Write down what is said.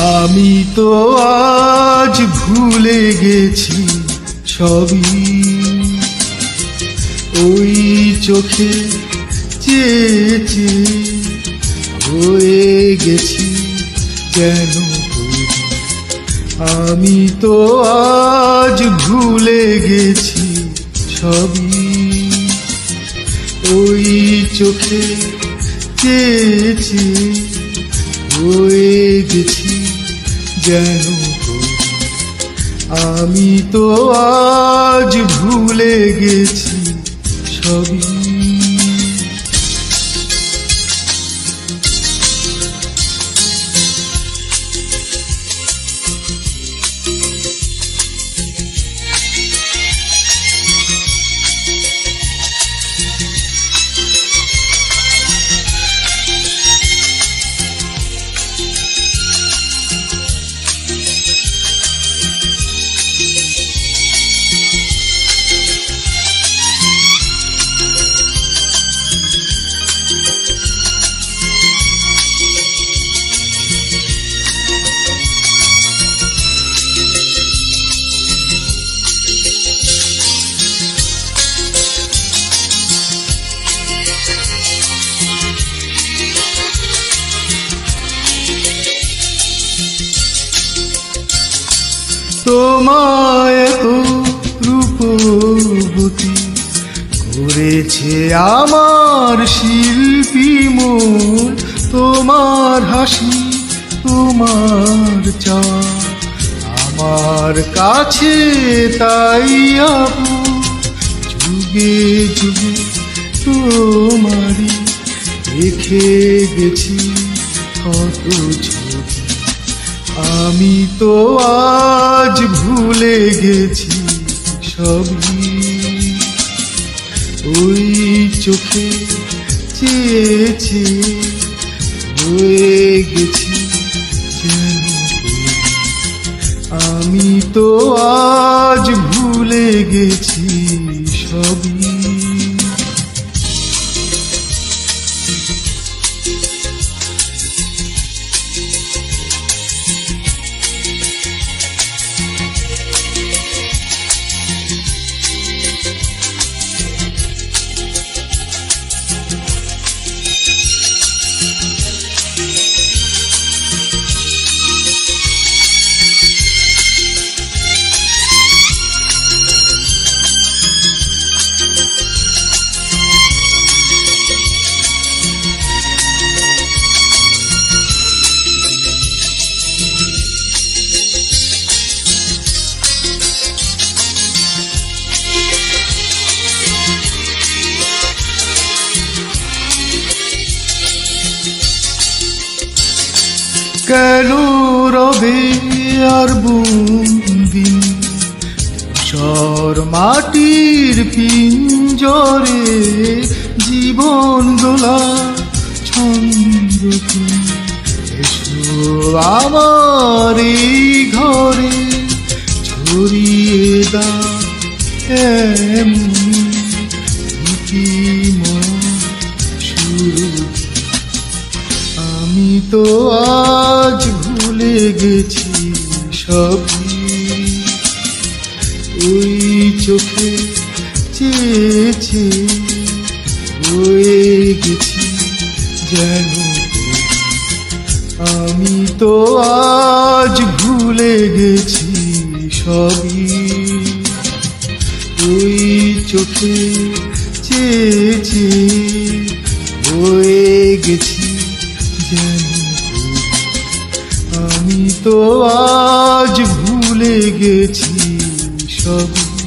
আমি তো আজ ভুলে গেছি সবই। ওই চোখে চেয়েছি হয়ে গেছি কেন আমি তো আজ ভুলে গেছি সবই। ওই চোখে চেয়েছি হয়ে গেছি যেন আমি তো আজ ভুলে গেছি সবই। তোমায় রূপবতী করেছে আমার শিল্পী মন। তোমার হাসি, তোমার চা আমার কাছে তাই আপু, যুগে যুগে তোমারই রেখে গেছি কত ছবি। আমি তো আজ ভুলে গেছি সবই। ওই চোখে চেয়েছি হয়ে গেছি আমি তো আজ ভুলে গেছি সবই। কেন রবে আর বন্দি সর মাটির পিঞ্জরে জীবন দোলা ছন্দ এসো আমার ঘরে, ছড়িয়ে দা আমি তো গেছি সবই ওই চোখে চেয়েছে হয়ে গেছি যেন আমি তো আজ ভুলে গেছি সবই ওই চোখে চেয়েছে হয়ে গেছি যেন। আমি তো আজ ভুলে গেছি সবই।